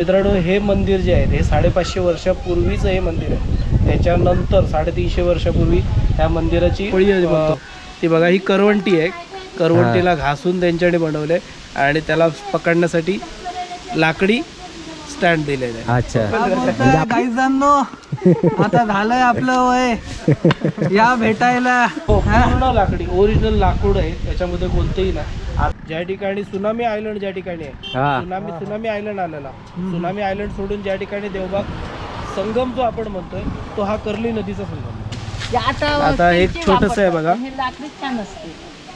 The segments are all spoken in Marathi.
मित्रांनो हे मंदिर जे आहे हे साडेपाचशे वर्षापूर्वीचं हे मंदिर आहे. त्याच्यानंतर साडेतीनशे वर्षापूर्वी ह्या मंदिराची ती बघा ही करवंटी आहे. करवंटीला घासून त्यांच्याने बनवलंय आणि त्याला पकडण्यासाठी लाकडी स्टँड दिलेलं आहे अच्छा. गाईजांनो? आता झालंय आपलं वय. या भेटायला. हो, पूर्ण लाकडी ओरिजिनल लाकूड आहे त्याच्यामध्ये कोणतेही नाही. ज्या ठिकाणी सुनामी आयलंड ज्या ठिकाणी आहे हा. सुनामी सुनामी आयलंड आलेला. सुनामी आयलंड सोडून ज्या ठिकाणी देवबाग संगम जो आपण म्हणतोय तो हा कर्ली नदीचा संगम आहे. आता एक छोटस आहे बघा.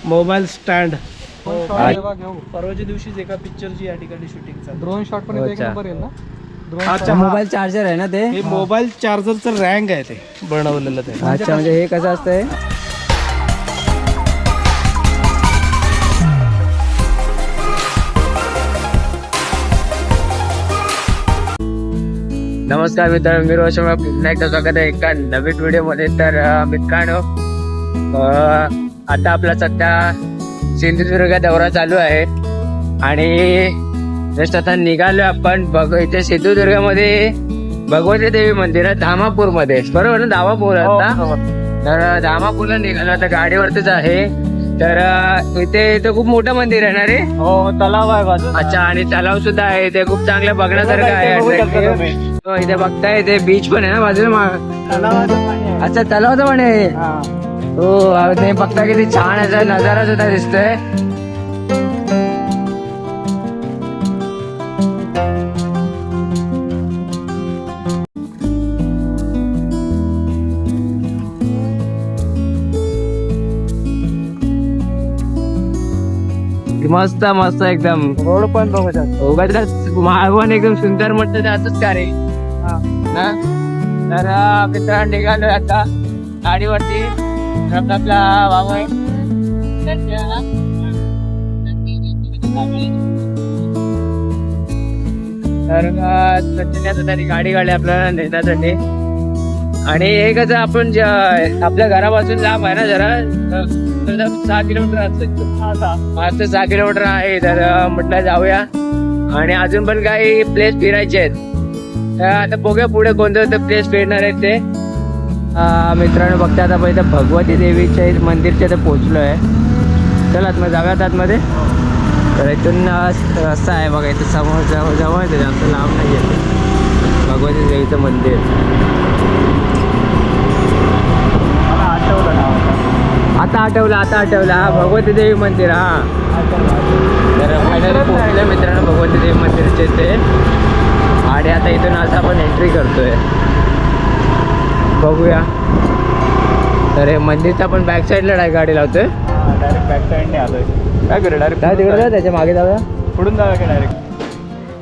Mobile stand. परवाच्या दिवशीच एका पिक्चरची या ठिकाणी शूटिंग चालू. ड्रोन शॉट पण एक अच्छा. नंबर येईल ना? अच्छा मोबाईल चार्जर आहे ना ते? हे मोबाईल चार्जरचं रँक आहे ते बनवलेलं ते. अच्छा म्हणजे हे कसं असतंय? नमस्कार मित्रांनो मी रोशन पुन्हा एकदा स्वागत आहे एका नवीन व्हिडिओमध्ये तर मित्रांनो आता आपला सध्या सिंधुदुर्ग दौरा चालू आहे. आणि जस्ट आता निघालो आपण बघ इथे सिंधुदुर्गमध्ये भगवती देवी मंदिर आहे धामापूरमध्ये बरोबर ना धामापूर आता? तर धामापूरला निघालो आता गाडीवरतीच आहे. तर इथे इथे खूप मोठं मंदिर आहे ना रे? हो तलाव आहे अच्छा आणि तलाव सुद्धा आहे ते खूप चांगलं बघण्यासारखं आहे. हो, इथे बघताय ते बीच पण आहे ना बाजूला अच्छा तलावाचं पण आहे? हो. अहो, ते बघता किती छान असा नजारा सुद्धा दिसतोय. मस्त मस्त एकदम. रोड पण बघत उगाच माळवण एकदम सुंदर म्हटलं तर असंच का रे? ना? तर अं, मित्रांनो आता गाडीवरती. तर आपला आहे. तर अं, गाडी काढली आपल्याला नेण्यासाठी. आणि हे कसं आपण आपल्या घरापासून लांब आहे ना जरा सहा किलोमीटर असतं पाच ते सहा किलोमीटर आहे. तर म्हटलं जाऊया. आणि अजून पण काही प्लेस फिरायचे आहेत. आता बघूया पुढे कोणते कोणते प्लेस फिरणार आहेत ते. मित्रांनो बघता आता इथं भगवती देवीच्या मंदिरच्या इथे पोहोचलो आहे चला आतमध्ये जाऊयात आतमध्ये. तर इथून रस्ता आहे बघा इथं समोर जवळ जवळ आहे ते, जास्त लांब नाही आहे ते. भगवती देवीचं मंदिर. आता आठवलं आता आठवलं. हा भगवती देवी मंदिर हा. तर फायनली पोहोचले मित्रांनो भगवती देवी मंदिरचे ते आणि आता इथून असं आपण एंट्री करतोय. बघूया. तर हे मंदिरचा पण बॅक साईडला डाय गाडी लावतोय. डायरेक्ट बॅक साईडने आलोय. काय करू डायरेक्ट काय तिकडे त्याच्यामागे जाऊया. पुढून जाऊया की डायरेक्ट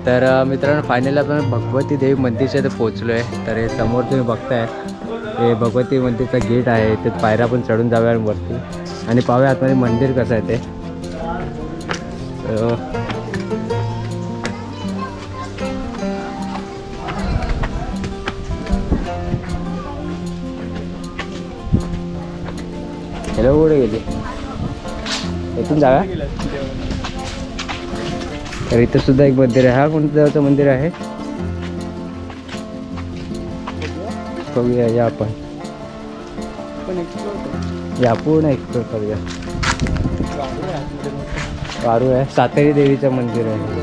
तर मित्रांनो फायनली आपण भगवती देवी मंदिरच्या इथे पोहोचलो आहे तर हे समोर तुम्ही बघताय हे भगवती मंदिरचा गेट आहे. ते पायऱ्या पण चढून जाऊया वरती. आणि पाहूया आतमध्ये मंदिर कसं आहे ते. हॅलो कुठे गेली? इथून जागा? तर इथं सुद्धा एक मंदिर आहे. हा कोणत्या देवाचं मंदिर आहे. बघूया या आपण. या पूर्ण एक्सप्लोर करूया. वारू आहे. सातेरी देवीचं मंदिर आहे.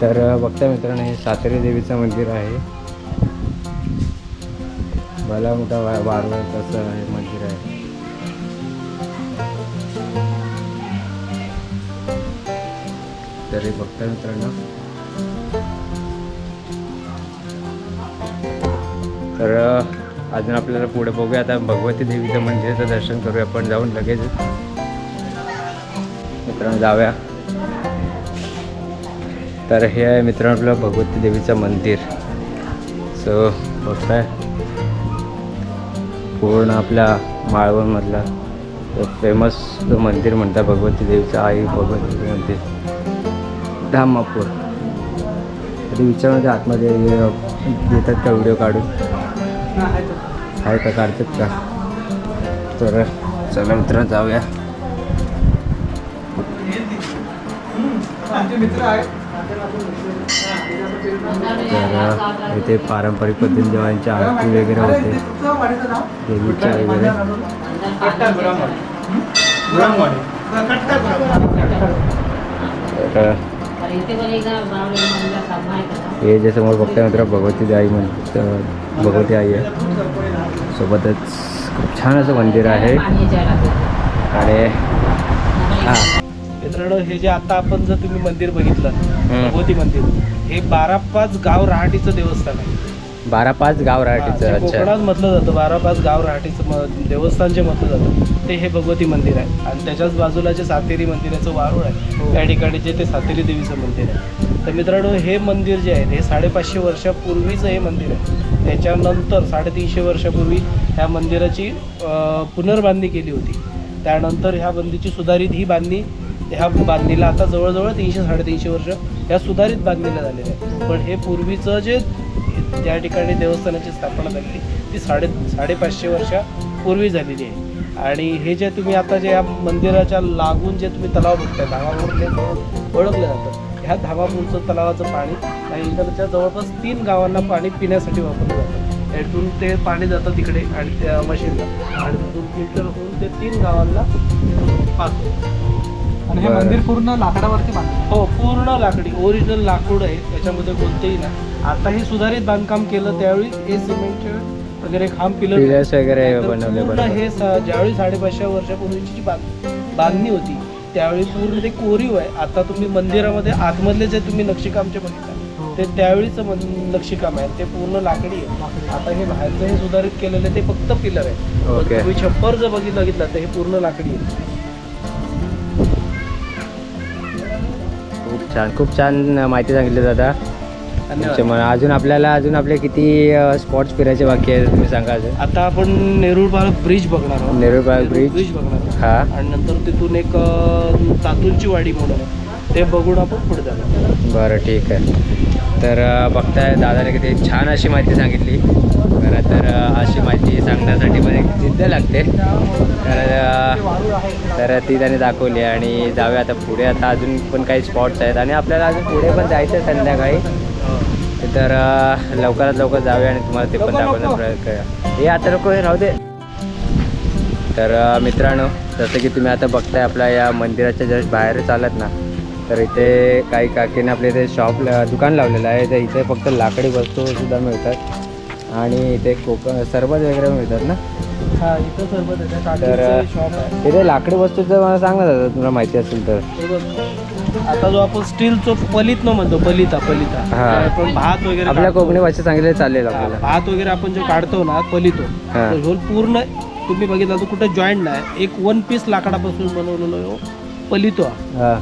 तर बघता मित्रांनो हे सातेरी देवीचं मंदिर आहे. भला मोठा वा कसं आहे तसं हे मंदिर आहे. तरी बघता मित्रांनो. तर अजून आपल्याला पुढे बघूया. आता भगवती देवीचं मंदिराचं दर्शन करूया. आपण जाऊन लगेच मित्रांनो जाऊया. तर हे आहे मित्रांनो आपलं भगवती देवीचं मंदिर. सो बघताय. पूर्ण आपल्या माळवणमधला फेमस जो मंदिर म्हणतात भगवती देवीचं आई भगवती मंदिर धामापूर. तरी विचारून त्या आतमध्ये हे घेतात का व्हिडिओ काढून? आहे का काढतात का? तर चला मित्र जाऊया. मित्र तर इथे पारंपरिक पद्धतीने जेव्हा यांची आरती वगैरे होते देवीच्या वगैरे. तर हे जे समोर बघताय मित्र भगवती आई म्हणजे भगवती आई आहे. सोबतच खूप छान असं मंदिर आहे. आणि हां मित्रांनो हे जे आता आपण जर तुम्ही मंदिर बघितलं. भगवती मंदिर हे बारा पाच गाव रहाटीचं देवस्थान आहे. बारा पाच गाव हा, राहाटीचं कोकणात म्हटलं जातं बारा पाच गाव रहाटीचं देवस्थान जे म्हटलं जातं ते हे भगवती मंदिर आहे. आणि त्याच्याच बाजूला जे सातेरी मंदिराचं वारूळ आहे त्या ठिकाणी जे ते सातेरी देवीचं मंदिर आहे. तर मित्रांनो हे मंदिर जे आहे हे साडेपाचशे वर्षापूर्वीचं हे मंदिर आहे. त्याच्यानंतर साडेतीनशे वर्षापूर्वी ह्या मंदिराची पुनर्बांधणी केली होती. त्यानंतर ह्या मंदिरची सुधारित ही बांधणी ह्या बांधणीला आता जवळजवळ तीनशे साडेतीनशे वर्ष ह्या सुधारित बांधणीला झालेल्या आहे पण हे पूर्वीचं जे त्या ठिकाणी देवस्थानाची स्थापना झाली ती साडे साडेपाचशे वर्षापूर्वी झालेली आहे. आणि हे जे तुम्ही आता जे या मंदिराच्या लागून जे तुम्ही तलाव बघताय धामापूर हे म्हणून ओळखलं जातं ह्या धामापूरचं तलावाचं पाणी या इकडच्या जवळपास तीन गावांना पाणी पिण्यासाठी वापरलं जातं. यातून ते पाणी जातं तिकडे आणि त्या मशीनला. आणि तिथून फिल्टर होऊन ते तीन गावांना पाहतो. आणि हे बरं. मंदिर पूर्ण लाकडावरती बांधलं हो पूर्ण लाकडी. ओरिजिनल लाकूड आहे त्याच्यामध्ये कोणतेही ना आता हे सुधारित बांधकाम केलं त्यावेळी हे सिमेंटचे वगैरे खांब पिलर वगैरे बनवले बरोबर. हे स- ज्यावेळी साडेपाचशे वर्षापूर्वीची जी बांध बांधणी होती त्यावेळी पूर्ण ते कोरीव आहे. आता तुम्ही मंदिरामध्ये आतमधले जे तुम्ही नक्षीकामचे बघितलं ते त्यावेळीचं मन- नक्षीकाम आहे. ते पूर्ण लाकडी आहे. आता हे बाहेरचं हे सुधारित केलेलं ते फक्त पिलर आहे. पण. तुम्ही छप्पर जर बघितलं बघितलं तर हे पूर्ण लाकडी आहे. छान खूप छान माहिती सांगितली दादा. त्याच्यामुळे अजून आपल्याला अजून आपले किती स्पॉट्स फिरायचे बाकी आहेत तुम्ही सांगा अजून. आता आपण नेरूळ पार्क ब्रिज बघणार आहोत. Nerul park bridge. ब्रिज बघणार हा. आणि नंतर तिथून एक तातूंची वाडी म्हणून आहे. ते बघून आपण पुढे जाणार बरं ठीक आहे. तर बघताय दादाने किती छान अशी माहिती सांगितली. खरं तर अशी माहिती सांगण्यासाठी पण एक जिद्द लागते तर अं, तर ती त्याने दाखवली आणि जाऊया आता पुढे. आता अजून पण काही स्पॉट्स आहेत. आणि आपल्याला अजून पुढे पण जायचं आहे संध्याकाळी. तर लवकरात लवकर जाऊया आणि तुम्हाला ते पण दाखवण्याचा प्रयत्न करूया. हे आता हे राहू दे. तर मित्रांनो जसं की तुम्ही आता बघताय आपल्या या मंदिराच्या जस्ट बाहेर चालत ना तर इथे काही काकीने आपल्या इथे शॉप दुकान लावलेलं आहे. तर इथे फक्त लाकडी वस्तू सुद्धा मिळतात. आणि इथे कोक सरबत वगैरे मिळतात ना हा इथं सरबत तर काकीचं शॉप आहे इथे लाकडी वस्तूचं मला सांग ना दादा तुला माहिती असेल तर हे बघ. आता जो आपण स्टीलचं पलित न म्हणतो पलिता पलिता हा. आपण भात वगैरे आपल्या काढतो. कोकणी भाषेत सांगितलं चालेल हा, आपल्याला भात वगैरे आपण जो काढतो ना पलितो हा. तो ह्यो पूर्ण तुम्ही बघितला तर कुठे जॉईंट नाही एक वन पीस लाकडापासून बनवलेलो ह्यो पलितो हा. हा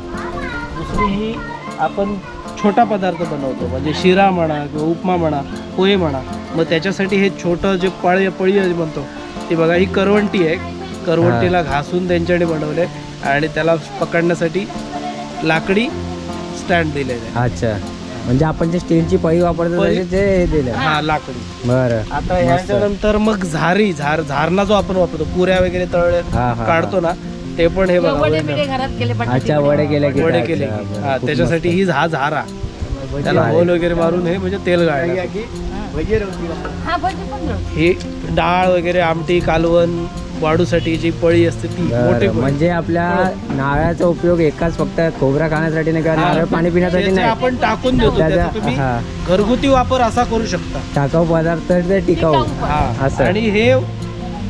दुसरी ही आपण छोटा पदार्थ बनवतो म्हणजे शिरा म्हणा किंवा उपमा म्हणा पोहे म्हणा मग त्याच्यासाठी हे छोटं जे पळी पळी जे म्हणतो ती बघा ही करवंटी आहे. करवंटीला घासून त्यांच्याने बनवले आणि त्याला पकडण्यासाठी लाकडी स्टँड दिलेले आहे. अच्छा. म्हणजे आपण जे स्टीलची पळी वापरतो पळी? त्याचे ते हे दिलं. हा लाकडी. बरं. आता मस्त. ह्याच्यानंतर मग झारी झार झारणा जो आपण वापरतो पुऱ्या वगैरे तळले हा, हा. काढतो ना ते पण हे बघा. अच्छा वडे केले की वडे अच्छा, केले बरं, हा खूप त्याच्यासाठी. ही हा झारा. त्याला. होल वगैरे मारून हे म्हणजे तेल गाळणार ही डाळ वगैरे आमटी कालवण वाढूसाठी जी पळी असते ती मोठी. म्हणजे आपल्या नारळाचा उपयोग एकाच फक्त खोबरा खाण्यासाठी नाही किंवा नारळ पाणी पिण्यासाठी नाही. आपण टाकून देतो त्याचा- तुम्ही. घरगुती वापर असा करू शकता. टाकाऊ पदार्थ ते टिकाऊ. हा. असं. आणि हे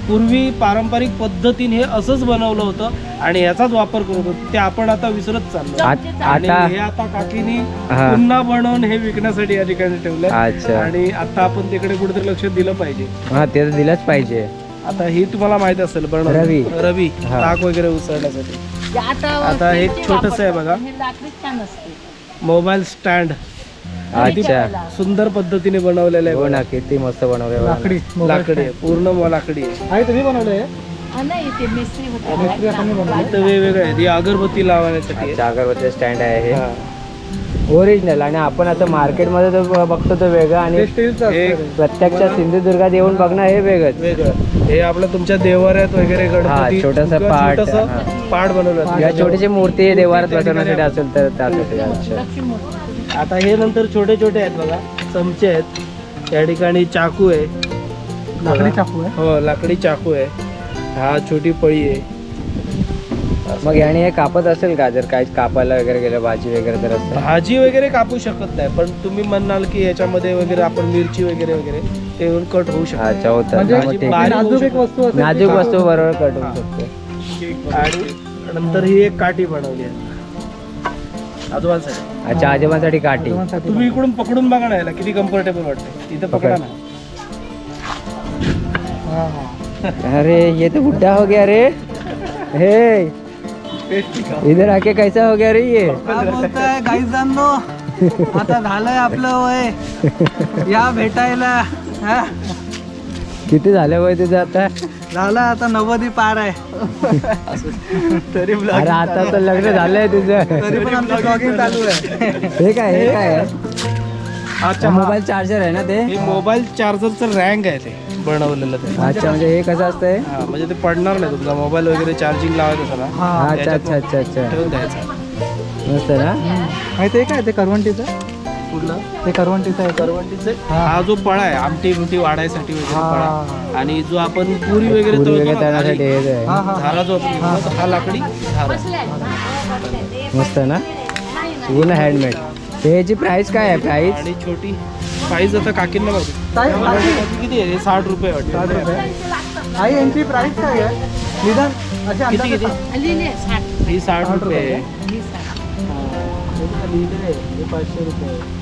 पूर्वी पारंपरिक पद्धतीने हे असंच बनवलं होतं आणि याचाच वापर करत होतो. ते आपण आता विसरत चाललो. आत- आणि आता हे आता काकीनी हा. पुन्हा बनवून हे विकण्यासाठी या ठिकाणी अच्छा. आणि आता आपण तिकडे कुठेतरी लक्ष दिलं पाहिजे. हा ते तर दिलंच पाहिजे. आता ही तुम्हाला माहीत असेल बनव रवी. रवी हा. ताक वगैरे उसळण्यासाठी. आता हे छोटस आहे बघा. Mobile stand. अच्छा सुंदर पद्धतीने बनवलेलं हो आहे ना किती मस्त बनवले लाकडी लाकडी आहे पूर्ण म- लाकडी. आहे आहे तुम्ही बनवलंय? इथं वेगवेगळे आहेत. ही अगरबत्ती लावण्यासाठी आहे. अच्छा अगरबत्ती स्टँड आहे. हे. हा. ओरिजिनल आणि आपण आता मार्केटमध्ये तर ब- बघतो तो वेगळं आणि ते स्टीलचं हे असतं रे. प्रत्यक्षात सिंधुदुर्गात येऊन बघणं हे वेगळंच. वेगळं. हे आपलं तुमच्या देवाऱ्यात वगैरे गणपती छोटंसं किंवा पाट, छोटंसं हा. पाट बनवलं. या छोटीशी मूर्ती देवारात बसवण्यासाठी असेल तर त्यासाठी अच्छा आता हे नंतर छोटे छोटे आहेत बघा. चमचे आहेत. या ठिकाणी चाकू आहे. लाकडी चाकू आहे? हो लाकडी चाकू आहे. हा छोटी पळी आहे. मग याने हे कापत असेल का? जर काही कापायला वगैरे गेलं भाजी वगैरे तर असतं भाजी वगैरे कापू शकत नाही पण तुम्ही म्हणाल की याच्यामध्ये वगैरे आपण मिरची वगैरे वगैरे ते येऊन कट होऊ शकतो. अच्छा होतं. म्हणजे नाजूक. वस्तू असेल ती नाजूक कापू वस्तू बरोबर कट. होऊ शकते. आणि नंतर ही एक काठी बनवली आहे. आजोबांसाठी. अच्छा आजोबांसाठी काठी. आजोबांसाठी तुम्ही इकडून पकडून बघा ना याला किती कम्फर्टेबल वाटते इथं पकडा ना. हा, हा. अरे ये तो बुढ़ा हो गया रे. हे. इधर आके कैसा हो गया रे ये? काय बोलताय गाईजांनो आता झालंय आपलं वय. या भेटायला हा? किती झालं वय तुझं आता झालं आता नव्वदी पार आहे. तरी अरे आता तर लग्न झालंय तुझं. तरी पण आमचं ब्लॉगिंग चालू आहे. हे काय हे काय? अच्छा मोबाईल चार्जर आहे ना ते? मोबाईल चार्जरचं रँक आहे ते बनवलेलं ते. अच्छा म्हणजे हे कसं असतंय? हा म्हणजे ते पडणार नाही तुमचा मोबाईल वगैरे चार्जिंग लावायचं हा अच्छा अच्छा अच्छा अच्छा. ठेवून द्यायचं. मस्त ना? माहिती आहे काय ते करवंटीचं? कुठलं ते करवंटीचं आहे करवंटीचे. हा. हा जो पळा आहे आमटी बिमटी वाढायसाठी वगैरे हा. पळा. आणि जो आपण पुरी वगैरे तळतो ना, हे आहे. हा हा झारा जो आपण घेतो, हा लाकडी. झारा मस्त ना? पूर्ण हँडमेड त्याची प्राइस काय आहे? प्राइस आणि छोटी. प्राईस आता काकींना बघू ताई, काकी, किती आहे? साठ रुपये वाटतं. साठ रुपये. आई यांची प्राइस काय आहे? निदान असे किती अंदाजे किती? ही साठ साठ रुपये रुपये. आहे. हा. हे आहे, हे पाचशे रुपये.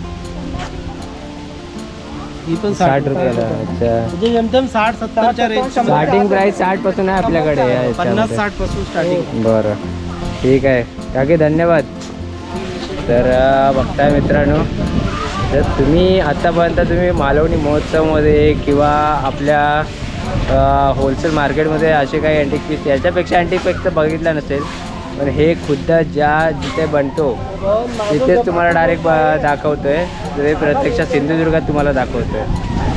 ही पण साठ रुपयाला. अच्छा. म्हणजे जेमतेम साठ सत्तरच्या रेंज स्टार्टिंग प्राइस साठपासून आहे आपल्याकडे या पन्नास याच्यामध्ये. साठपासून स्टार्टिंग बरं. ठीक आहे. काकी धन्यवाद. तर अं, बघताय मित्रांनो तर तुम्ही आत्तापर्यंत तुम्ही मालवणी महोत्सवमध्ये किंवा आपल्या होलसेल मार्केटमध्ये असे काही अँटिक पीस याच्यापेक्षा अँटिक पीस तर बघितलं नसेल. पण हे खुद्द ज्या जिथे बनतो तिथेच तुम्हाला डायरेक्ट दाखवतोय. आहे प्रत्यक्षात सिंधुदुर्गात तुम्हाला दाखवतोय.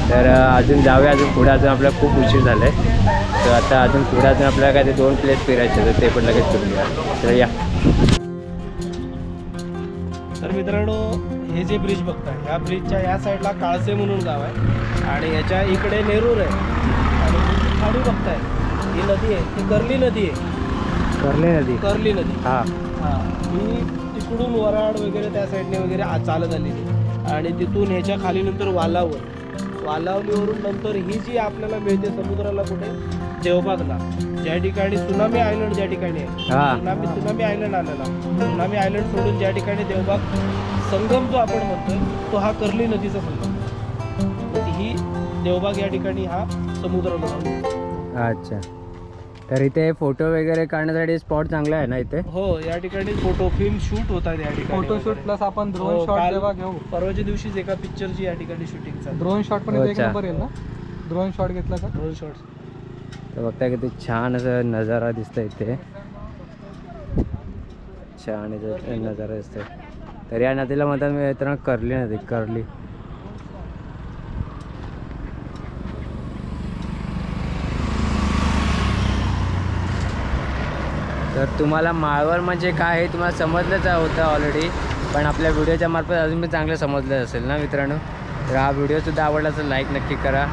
तर अजून जाऊया अजून पुढे अजून आपल्याला खूप उशीर झाला आहे तर आता अजून पुढे अजून आपल्याला काय ते दोन प्लेस फिरायचे तर ते पण लगेच फिरूया तर या. तर मित्रांनो हे जे ब्रिज बघता ह्या ब्रिजच्या या साईडला काळसे म्हणून गाव आहे. आणि याच्या इकडे नेरूर आहे. आणि खाडी बघताय ही नदी आहे ती कर्ली नदी आहे. करले नदी. कर्ली नदी. हां. हा. ही तिकडून वराड वगैरे त्या साईडने वगैरे आ- चालत आलेली आणि तिथून ह्याच्या खाली नंतर वालावर. वालावलीवरून नंतर ही जी आपल्याला मिळते समुद्राला कुठे? देवबागला ज्या ठिकाणी सुनामी आयलंड ज्या ठिकाणी आहे. हा. सुनामी सुनामी आयलंड आलेला. सुनामी आयलंड सोडून ज्या ठिकाणी देवबाग संगम जो आपण म्हणतोय तो हा कर्ली नदीचा संगम. तर ही देवबाग या ठिकाणी हा समुद्र. अच्छा. तर इथे फोटो वगैरे काढण्यासाठी स्पॉट चांगला आहे ना इथे? हो या ठिकाणी फोटो फिल्म शूट होतात या ठिकाणी फोटोशूट वगैरे. प्लस आपण ड्रोन हो, शॉट काल- जेव्हा घेऊ. परवाच्या दिवशीच एका पिक्चरची या ठिकाणी शूटिंग चालू. ड्रोन शॉट पण इथे एक अच्छा. नंबर येईल ना? ड्रोन शॉट घेतला का? ड्रोन शॉट्स तर बघता किती छान असं नजारा दिसतोय इथे. छान नजारा दिसतोय. तर या नदीला म्हणतात मित्रांनो कर्ली नदी कर्ली. तर तुम्हाला माळवर म्हणजे काय हे तुम्हाला समजलंच होतं ऑलरेडी पण आपल्या व्हिडिओच्या मार्फत अजून मी चांगलं समजलं असेल ना मित्रांनो? तर हा व्हिडिओसुद्धा आवडला तर लाईक नक्की करा.